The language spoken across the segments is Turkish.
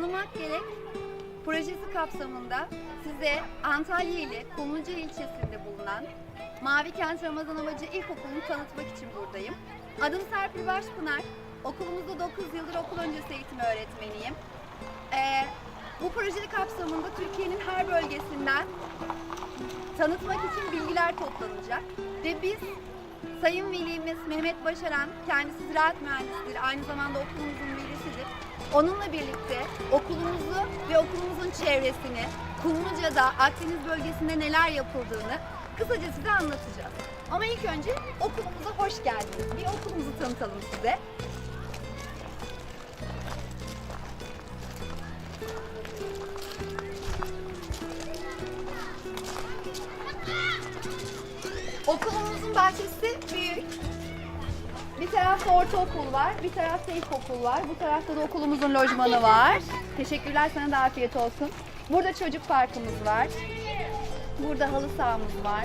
Tanımak gerek. Projesi kapsamında size Antalya ili Kumluca ilçesinde bulunan Mavi Kent Ramazan Amacı İlkokulu'nu tanıtmak için buradayım. Adım Serpil Başpınar. Okulumuzda 9 yıldır okul öncesi eğitim öğretmeniyim. Ee, bu proje kapsamında Türkiye'nin her bölgesinden tanıtmak için bilgiler toplanacak. Ve biz Sayın Velimiz Mehmet Başaran, kendisi ziraat mühendisidir, aynı zamanda okulumuzun velisidir. Onunla birlikte okulumuzu ve okulumuzun çevresini, Kumluca'da, Akdeniz bölgesinde neler yapıldığını kısaca size anlatacağız. Ama ilk önce okulumuza hoş geldiniz. Bir okulumuzu tanıtalım size. Okulumuzun bahçesi büyük. Bir tarafta ortaokul var, bir tarafta ilkokul var. Bu tarafta da okulumuzun lojmanı var. Teşekkürler sana da afiyet olsun. Burada çocuk parkımız var. Burada halı sahamız var.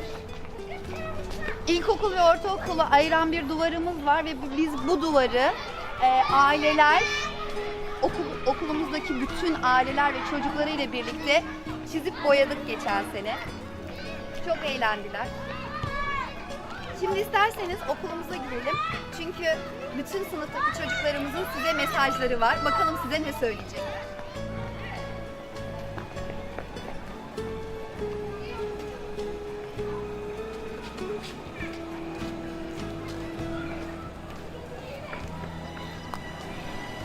İlkokul ve ortaokulu ayıran bir duvarımız var ve biz bu duvarı e, aileler, okul, okulumuzdaki bütün aileler ve çocuklarıyla birlikte çizip boyadık geçen sene. Çok eğlendiler. Şimdi isterseniz okulumuza girelim. Çünkü bütün sınıftaki çocuklarımızın size mesajları var. Bakalım size ne söyleyecek.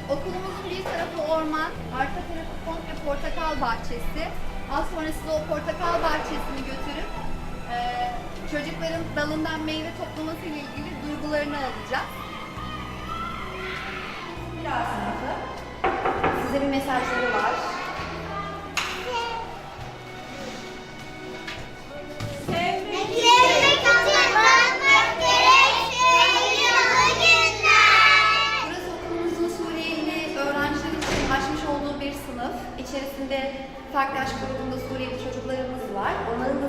Okulumuzun bir tarafı orman, arka tarafı komple portakal bahçesi. Az sonra size o portakal bahçesini götürüp eee, çocukların dalından meyve toplaması ile ilgili duygularını alacağız. Biraz sınıfı. Size bir mesajları var. İçerisinde farklı yaş grubunda Suriyeli çocuklarımız var. Onların da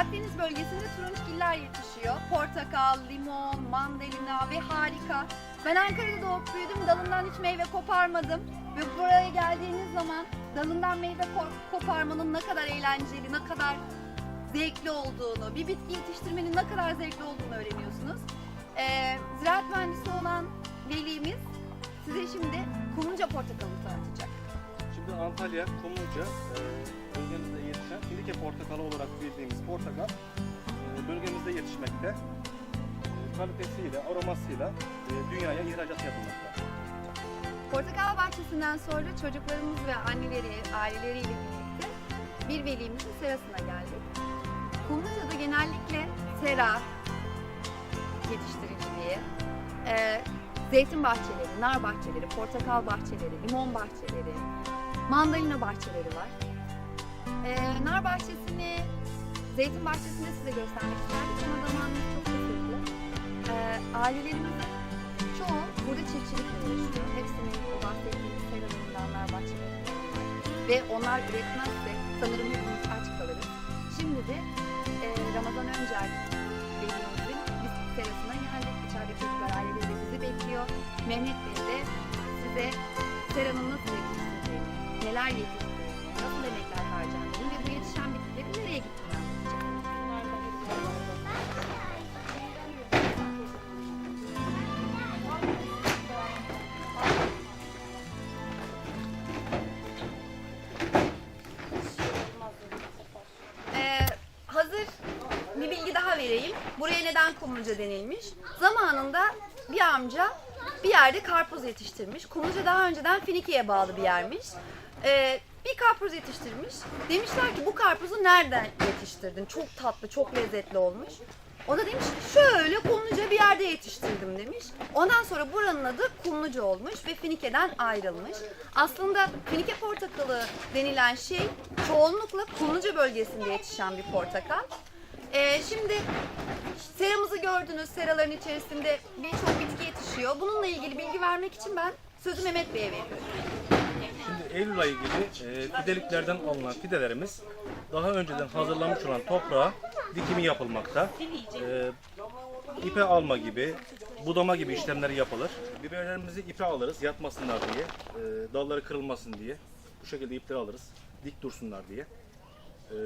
Akdeniz bölgesinde turunçgiller yetişiyor. Portakal, limon, mandalina ve harika. Ben Ankara'da doğup büyüdüm. Dalından hiç meyve koparmadım. Ve buraya geldiğiniz zaman dalından meyve ko- koparmanın ne kadar eğlenceli, ne kadar zevkli olduğunu, bir bitki yetiştirmenin ne kadar zevkli olduğunu öğreniyorsunuz. Ee, ziraat mühendisi olan velimiz size şimdi Kumluca portakalını Şimdi Antalya, Kumluca e, bölgemizde yetişen Filike portakalı olarak bildiğimiz portakal e, bölgemizde yetişmekte. E, Kalitesiyle, aromasıyla e, dünyaya ihracat yapılmakta. Portakal bahçesinden sonra çocuklarımız ve anneleri, aileleriyle birlikte bir velimizin serasına geldik. Kumluca'da genellikle sera yetiştiriciliği, e, zeytin bahçeleri, nar bahçeleri, portakal bahçeleri, limon bahçeleri, mandalina bahçeleri var. E, nar bahçesini, zeytin bahçesini size göstermek isterdik ama zamanımız çok kısıtlı. E, ailelerimizin çoğu burada çiftçilikle uğraşıyor. Hepsinin o bahsettiğimiz seralarından nar bahçeleri var. Ve onlar üretmezse sanırım hepimiz aç kalırız. Şimdi de e, Ramazan Öncel Bey'imizin biz serasına geldik. İçeride çocuklar aileleri bizi bekliyor. Mehmet Bey de size seranın nasıl neler yetiştirdiğini, nasıl emekler harcandığını ve bu yetişen bitkilerin nereye gittiğini. Ee, hazır bir bilgi daha vereyim. Buraya neden kumluca denilmiş? Zamanında bir amca bir yerde karpuz yetiştirmiş. Kumluca daha önceden Finike'ye bağlı bir yermiş. Ee, bir karpuz yetiştirmiş. Demişler ki bu karpuzu nereden yetiştirdin? Çok tatlı, çok lezzetli olmuş. O da demiş şöyle kumluca bir yerde yetiştirdim demiş. Ondan sonra buranın adı kumluca olmuş ve Finike'den ayrılmış. Aslında Finike portakalı denilen şey çoğunlukla kumluca bölgesinde yetişen bir portakal. Ee, şimdi seramızı gördünüz. Seraların içerisinde birçok bitki yetişiyor. Bununla ilgili bilgi vermek için ben sözü Mehmet Bey'e veriyorum. Şimdi Eylül ayı gibi e, fideliklerden alınan fidelerimiz daha önceden hazırlanmış olan toprağa dikimi yapılmakta. E, ipe alma gibi, budama gibi işlemleri yapılır. Biberlerimizi ipe alırız yatmasınlar diye, e, dalları kırılmasın diye. Bu şekilde ipleri alırız, dik dursunlar diye. E,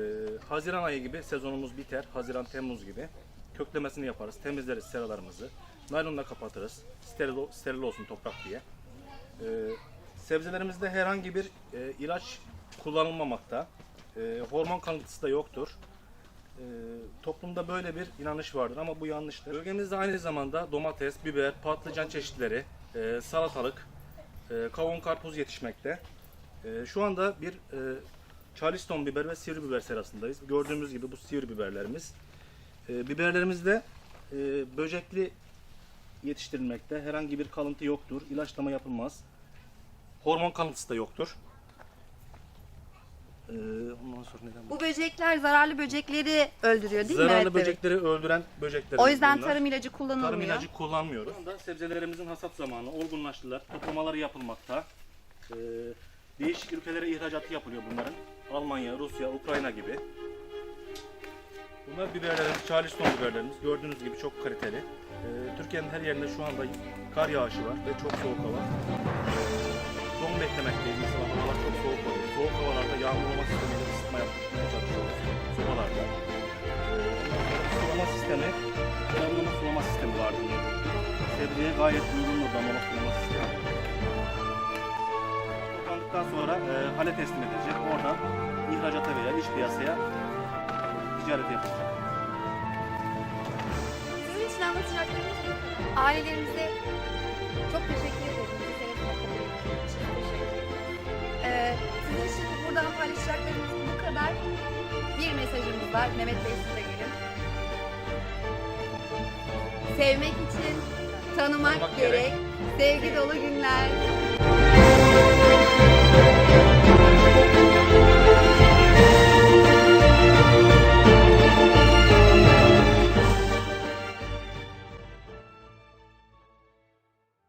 Haziran ayı gibi sezonumuz biter, Haziran Temmuz gibi. Köklemesini yaparız, temizleriz seralarımızı. Naylonla kapatırız, steril, steril olsun toprak diye. E, sebzelerimizde herhangi bir e, ilaç kullanılmamakta. E, hormon kalıntısı da yoktur. E, toplumda böyle bir inanış vardır ama bu yanlıştır. Bölgemizde aynı zamanda domates, biber, patlıcan çeşitleri, e, salatalık, e, kavun karpuz yetişmekte. E, şu anda bir e, Charleston biber ve sivri biber serasındayız. Gördüğümüz gibi bu sivri biberlerimiz. E, biberlerimizde e, böcekli yetiştirilmekte. Herhangi bir kalıntı yoktur. İlaçlama yapılmaz. Hormon kalıntısı da yoktur. Ee, ondan sonra neden Bu böcekler zararlı böcekleri öldürüyor değil mi Zararlı Mehmet Bey? böcekleri öldüren böcekler. O yüzden bunlar. tarım ilacı kullanılmıyor. Tarım ilacı kullanmıyoruz. Şu anda sebzelerimizin hasat zamanı olgunlaştılar. Toplamaları yapılmakta. Ee, değişik ülkelere ihracatı yapılıyor bunların. Almanya, Rusya, Ukrayna gibi. Bunlar biberlerimiz, Charleston biberlerimiz. Gördüğünüz gibi çok kaliteli. Ee, Türkiye'nin her yerinde şu anda kar yağışı var ve çok soğuk hava. Ee, don beklemekteyiz. Mesela havalar çok soğuk oluyor. Soğuk havalarda yağmurlama sistemiyle ısıtma yapmaya çalışıyoruz. Sobalarda. Ee, sulama sistemi, damlama sulama sistemi vardı. Sebzeye gayet uygun bir damlama sulama sistemi. Toplandıktan sonra e, hale teslim edilecek. Oradan ihracata veya iç piyasaya ticaret yapılacak. Sizin için anlatacaklarımız bu. Ailelerimize çok teşekkür ederim. Bizi telefona kabul ettiğiniz için teşekkür ederim. Ee, sizin için buradan paylaşacaklarımız bu kadar. Bir mesajımız var. Mehmet Bey size gelin. Sevmek için tanımak Tanımak gerek. gerek. Sevgi dolu günler.